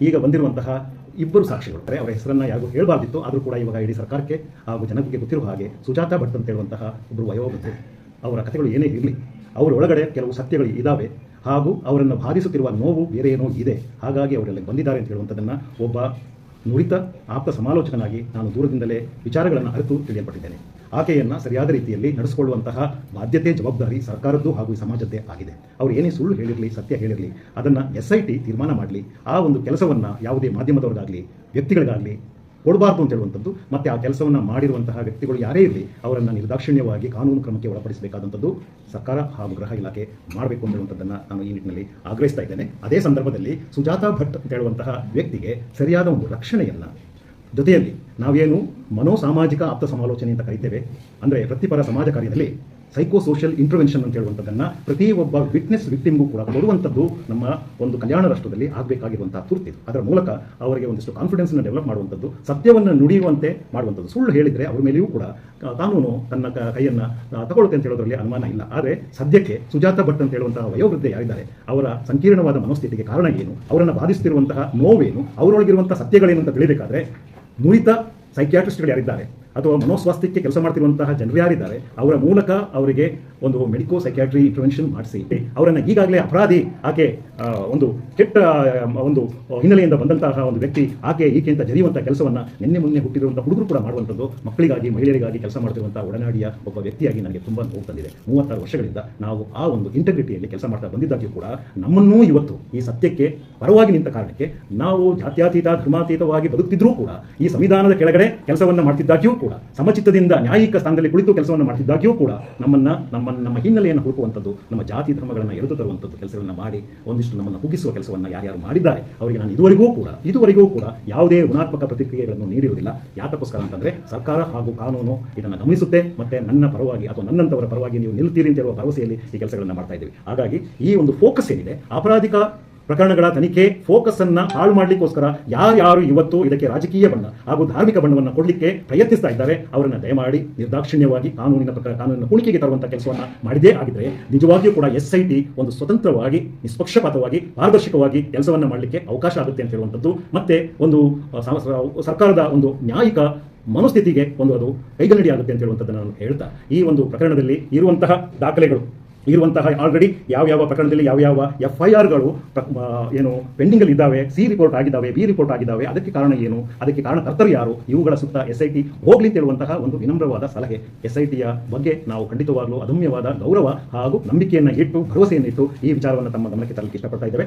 ಈಗ ಬಂದಿರುವಂತಹ ಇಬ್ಬರು ಸಾಕ್ಷಿಗಳು. ಅವರ ಹೆಸರನ್ನ ಯಾರು ಹೇಳಬಾರ್ದಿತ್ತು, ಆದರೂ ಕೂಡ ಇವಾಗ ಇಡೀ ಸರ್ಕಾರಕ್ಕೆ ಹಾಗೂ ಜನರಿಗೆ ಗೊತ್ತಿರುವ ಹಾಗೆ ಸುಜಾತ ಭಟ್ ಅಂತ ಹೇಳುವಂತಹ ಒಬ್ಬರು ವಯೋವೃದ್ಧೆ ಅವರ ಕಥೆಗಳು ಏನೇ ಇರಲಿ, ಅವರ ಒಳಗಡೆ ಕೆಲವು ಸತ್ಯಗಳು ಇದ್ದಾವೆ ಹಾಗೂ ಅವರನ್ನು ಬಾಧಿಸುತ್ತಿರುವ ನೋವು ಬೇರೆ ಏನೋ ಇದೆ. ಹಾಗಾಗಿ ಅವರೆಲ್ಲ ಬಂದಿದ್ದಾರೆ ಅಂತ ಹೇಳುವಂಥದ್ದನ್ನು ಒಬ್ಬ ನುರಿತ, ಆಪ್ತ ಸಮಾಲೋಚಕನಾಗಿ ನಾನು ದೂರದಿಂದಲೇ ವಿಚಾರಗಳನ್ನು ಅರಿತು ತಿಳಿಯಲ್ಪಟ್ಟಿದ್ದೇನೆ. ಆಕೆಯನ್ನು ಸರಿಯಾದ ರೀತಿಯಲ್ಲಿ ನಡೆಸಿಕೊಳ್ಳುವಂತಹ ಬಾಧ್ಯತೆ, ಜವಾಬ್ದಾರಿ ಸರ್ಕಾರದ್ದು ಹಾಗೂ ಸಮಾಜದ್ದೇ ಆಗಿದೆ. ಅವರು ಏನೇ ಸುಳ್ಳು ಹೇಳಿರಲಿ, ಸತ್ಯ ಹೇಳಿರಲಿ, ಅದನ್ನು ಎಸ್ ಐ ಟಿ ತೀರ್ಮಾನ ಮಾಡಲಿ, ಆ ಒಂದು ಕೆಲಸವನ್ನು ಯಾವುದೇ ಮಾಧ್ಯಮದವರಿಗಾಗಲಿ ವ್ಯಕ್ತಿಗಳಿಗಾಗಲಿ ಕೊಡಬಾರ್ದು ಅಂತ ಹೇಳುವಂಥದ್ದು, ಮತ್ತೆ ಆ ಕೆಲಸವನ್ನು ಮಾಡಿರುವಂತಹ ವ್ಯಕ್ತಿಗಳು ಯಾರೇ ಇರಲಿ, ಅವರನ್ನು ನಿರ್ದಾಕ್ಷಿಣ್ಯವಾಗಿ ಕಾನೂನು ಕ್ರಮಕ್ಕೆ ಒಳಪಡಿಸಬೇಕಾದಂಥದ್ದು ಸರ್ಕಾರ ಹಾಗೂ ಗೃಹ ಇಲಾಖೆ ಮಾಡಬೇಕು ಅಂತ ಹೇಳುವಂಥದ್ದನ್ನು ನಾನು ಈ ನಿಟ್ಟಿನಲ್ಲಿ ಆಗ್ರಹಿಸ್ತಾ ಇದ್ದೇನೆ. ಅದೇ ಸಂದರ್ಭದಲ್ಲಿ ಸುಜಾತಾ ಭಟ್ ಅಂತ ಹೇಳುವಂತಹ ವ್ಯಕ್ತಿಗೆ ಸರಿಯಾದ ಒಂದು ರಕ್ಷಣೆಯನ್ನು ಜೊತೆಯಲ್ಲಿ ನಾವೇನು ಮನೋಸಾಮಾಜಿಕ ಆಪ್ತ ಸಮಾಲೋಚನೆ ಅಂತ ಕರಿತೇವೆ, ಅಂದರೆ ವೃತ್ತಿಪರ ಸಮಾಜ ಕಾರ್ಯದಲ್ಲಿ ಸೈಕೋ ಸೋಷಿಯಲ್ ಇಂಟರ್ವೆನ್ಷನ್ ಅಂತ ಹೇಳುವಂಥದ್ದನ್ನು ಒಬ್ಬ ವಿಟ್ನೆಸ್ ವಿಕ್ಟಿಮ್ಗೂ ಕೂಡ ಕೊಡುವಂಥದ್ದು ನಮ್ಮ ಒಂದು ಕಲ್ಯಾಣ ರಾಷ್ಟ್ರದಲ್ಲಿ ಆಗಬೇಕಾಗಿರುವಂತಹ ತುರ್ತಿದು ಅದರ ಮೂಲಕ ಅವರಿಗೆ ಒಂದಿಷ್ಟು ಕಾನ್ಫಿಡೆನ್ಸ್ನ ಡೆವಲಪ್ ಮಾಡುವಂಥದ್ದು, ಸತ್ಯವನ್ನು ನುಡಿಯುವಂತೆ ಮಾಡುವಂಥದ್ದು. ಸುಳ್ಳು ಹೇಳಿದರೆ ಅವರ ಮೇಲೆಯೂ ಕೂಡ ಕಾನೂನು ತನ್ನ ಕೈಯನ್ನು ತಗೊಳ್ಳುತ್ತೆ ಅಂತ ಹೇಳೋದ್ರಲ್ಲಿ ಅನುಮಾನ ಇಲ್ಲ. ಆದರೆ ಸದ್ಯಕ್ಕೆ ಸುಜಾತ ಭಟ್ ಅಂತ ಹೇಳುವಂತಹ ವಯೋವೃದ್ಧೆ ಯಾರಿದ್ದಾರೆ, ಅವರ ಸಂಕೀರ್ಣವಾದ ಮನೋಸ್ಥಿತಿಗೆ ಕಾರಣ ಏನು? ಅವರನ್ನು ಬಾಧಿಸುತ್ತಿರುವಂತಹ ನೋವೇನು? ಅವರೊಳಗಿರುವಂಥ ಸತ್ಯಗಳೇನು ಅಂತ ತಿಳಿಬೇಕಾದ್ರೆ ನುರಿತ ಸೈಕ್ಯಾಟ್ರಿಸ್ಟ್ಗಳು ಯಾರಿದ್ದಾರೆ? ಅಥವಾ ಮನೋಸ್ವಾಸ್ಥ್ಯಕ್ಕೆ ಕೆಲಸ ಮಾಡ್ತಿರುವಂತಹ ಜನರು ಯಾರಿದ್ದಾರೆ, ಅವರ ಮೂಲಕ ಅವರಿಗೆ ಒಂದು ಮೆಡಿಕೋ ಸೈಕ್ಯಾಟ್ರಿ ಇಂಟರ್ವೆನ್ಷನ್ ಮಾಡಿಸಿ. ಅವರನ್ನು ಈಗಾಗಲೇ ಅಪರಾಧಿ ಆಕೆ ಒಂದು ಕೆಟ್ಟ ಒಂದು ಹಿನ್ನೆಲೆಯಿಂದ ಬಂದಂತಹ ಒಂದು ವ್ಯಕ್ತಿ ಆಕೆ ಈಕೆ ಅಂತ ಜರಿಯುವಂಥ ಕೆಲಸವನ್ನು ನಿನ್ನೆ ಮೊನ್ನೆ ಹುಟ್ಟಿರುವಂಥ ಹುಡುಗರು ಕೂಡ ಮಾಡುವಂಥದ್ದು. ಮಕ್ಕಳಿಗಾಗಿ, ಮಹಿಳೆಯರಿಗಾಗಿ ಕೆಲಸ ಮಾಡ್ತಿರುವಂಥ ಒಡನಾಡಿಯ ಒಬ್ಬ ವ್ಯಕ್ತಿಯಾಗಿ ನನಗೆ ತುಂಬ ನೋವು ತಂದಿದೆ. ಮೂವತ್ತಾರು ವರ್ಷಗಳಿಂದ ನಾವು ಆ ಒಂದು ಇಂಟಗ್ರಿಟಿಯಲ್ಲಿ ಕೆಲಸ ಮಾಡ್ತಾ ಬಂದಿದ್ದಾಗ್ಯೂ ಕೂಡ ನಮ್ಮನ್ನೂ ಇವತ್ತು ಈ ಸತ್ಯಕ್ಕೆ ಪರವಾಗಿ ನಿಂತ ಕಾರಣಕ್ಕೆ ನಾವು ಜಾತ್ಯಾತೀತ, ಧರ್ಮಾತೀತವಾಗಿ ಬದುಕ್ತಿದ್ರೂ ಕೂಡ ಈ ಸಂವಿಧಾನದ ಕೆಳಗಡೆ ಕೆಲಸವನ್ನು ಮಾಡ್ತಿದ್ದಾಗ್ಯೂ ಕೂಡ, ಸಮಚಿತ್ತದಿಂದ ನ್ಯಾಯಿಕ ಸ್ಥಾನದಲ್ಲಿ ಕುಳಿತು ಕೆಲಸವನ್ನು ಮಾಡ್ತಿದ್ದಾಗ್ಯೂ ಕೂಡ ನಮ್ಮನ್ನ ನಮ್ಮ ನಮ್ಮ ಹಿನ್ನೆಲೆಯನ್ನು ಹುಡುಕುವಂಥದ್ದು, ನಮ್ಮ ಜಾತಿ ಧರ್ಮಗಳನ್ನು ಎಳೆದು ತರುವಂಥದ್ದು ಕೆಲಸಗಳನ್ನು ಮಾಡಿ ಒಂದಿಷ್ಟು ನಮ್ಮನ್ನು ಕುಗ್ಗಿಸುವ ಕೆಲಸವನ್ನು ಯಾರ್ಯಾರು ಮಾಡಿದ್ದಾರೆ, ಅವರಿಗೆ ನಾನು ಇದುವರೆಗೂ ಕೂಡ ಇದುವರೆಗೂ ಕೂಡ ಯಾವುದೇ ಋಣಾತ್ಮಕ ಪ್ರತಿಕ್ರಿಯೆಗಳನ್ನು ನೀಡಿರುವುದಿಲ್ಲ. ಯಾತಕ್ಕೋಸ್ಕರ ಅಂತಂದ್ರೆ ಸರ್ಕಾರ ಹಾಗೂ ಕಾನೂನು ಇದನ್ನು ಗಮನಿಸುತ್ತೆ, ಮತ್ತೆ ನನ್ನ ಪರವಾಗಿ ಅಥವಾ ನನ್ನಂತವರ ಪರವಾಗಿ ನೀವು ನಿಲ್ತೀರಿ ಅಂತ ಹೇಳುವ ಭರವಸೆಯಲ್ಲಿ ಈ ಕೆಲಸಗಳನ್ನು ಮಾಡ್ತಾ ಇದ್ದೀವಿ. ಹಾಗಾಗಿ ಈ ಒಂದು ಫೋಕಸ್ ಏನಿದೆ, ಅಪರಾಧಿಕ ಪ್ರಕರಣಗಳ ತನಿಖೆ ಫೋಕಸ್ ಅನ್ನ ಹಾಳು ಮಾಡಲಿಕ್ಕೋಸ್ಕರ ಯಾರ್ಯಾರು ಇವತ್ತು ಇದಕ್ಕೆ ರಾಜಕೀಯ ಬಣ್ಣ ಹಾಗೂ ಧಾರ್ಮಿಕ ಬಣ್ಣವನ್ನು ಕೊಡಲಿಕ್ಕೆ ಪ್ರಯತ್ನಿಸ್ತಾ ಇದ್ದಾರೆ, ಅವರನ್ನು ದಯಮಾಡಿ ನಿರ್ದಾಕ್ಷಿಣ್ಯವಾಗಿ ಕಾನೂನಿನ ಪ್ರಕಾರ ಕಾನೂನಿನ ಕುಣಿಕೆಗೆ ತರುವಂತಹ ಕೆಲಸವನ್ನು ಮಾಡಿದೇ ಆಗಿದ್ರೆ ನಿಜವಾಗಿಯೂ ಕೂಡ ಎಸ್ ಐ ಟಿ ಒಂದು ಸ್ವತಂತ್ರವಾಗಿ, ನಿಷ್ಪಕ್ಷಪಾತವಾಗಿ, ಪಾರದರ್ಶಕವಾಗಿ ಕೆಲಸವನ್ನು ಮಾಡಲಿಕ್ಕೆ ಅವಕಾಶ ಆಗುತ್ತೆ ಅಂತ ಹೇಳುವಂಥದ್ದು. ಮತ್ತೆ ಒಂದು ಸರ್ಕಾರದ ಒಂದು ನ್ಯಾಯಿಕ ಮನಸ್ಥಿತಿಗೆ ಒಂದು ಅದು ಕೈಗನ್ನಡಿ ಆಗುತ್ತೆ ಅಂತ ಹೇಳುವಂಥದ್ದನ್ನು ನಾನು ಹೇಳ್ತಾ, ಈ ಒಂದು ಪ್ರಕರಣದಲ್ಲಿ ಇರುವಂತಹ ದಾಖಲೆಗಳು. ಇರುವಂತಹ ಆಲ್ರೆಡಿ ಯಾವ ಯಾವ ಪ್ರಕರಣದಲ್ಲಿ ಯಾವ ಯಾವ ಎಫ್ ಐ ಆರ್ಗಳು ಏನು ಪೆಂಡಿಂಗಲ್ಲಿ ಇದ್ದಾವೆ ಸಿ ರಿಪೋರ್ಟ್ ಆಗಿದ್ದಾವೆ ಬಿ ರಿಪೋರ್ಟ್ ಆಗಿದ್ದಾವೆ, ಅದಕ್ಕೆ ಕಾರಣ ಏನು? ಅದಕ್ಕೆ ಕಾರಣ ಕರ್ತರು ಯಾರು? ಇವುಗಳ ಸುತ್ತ ಎಸ್ ಐ ಟಿ ಹೋಗ್ಲಿ ಹೇಳುವಂತಹ ಒಂದು ವಿನಮ್ರವಾದ ಸಲಹೆ. ಎಸ್ ಐ ಟಿಯ ಬಗ್ಗೆ ನಾವು ಖಂಡಿತವಾಗಲೂ ಅದಮ್ಯವಾದ ಗೌರವ ಹಾಗೂ ನಂಬಿಕೆಯನ್ನು ಇಟ್ಟು ಭರವಸೆಯನ್ನು ಇಟ್ಟು ಈ ವಿಚಾರವನ್ನು ತಮ್ಮ ಗಮನಕ್ಕೆ ತರಲಿಕ್ಕೆ ಇಷ್ಟಪಡ್ತಾ ಇದ್ದೇವೆ.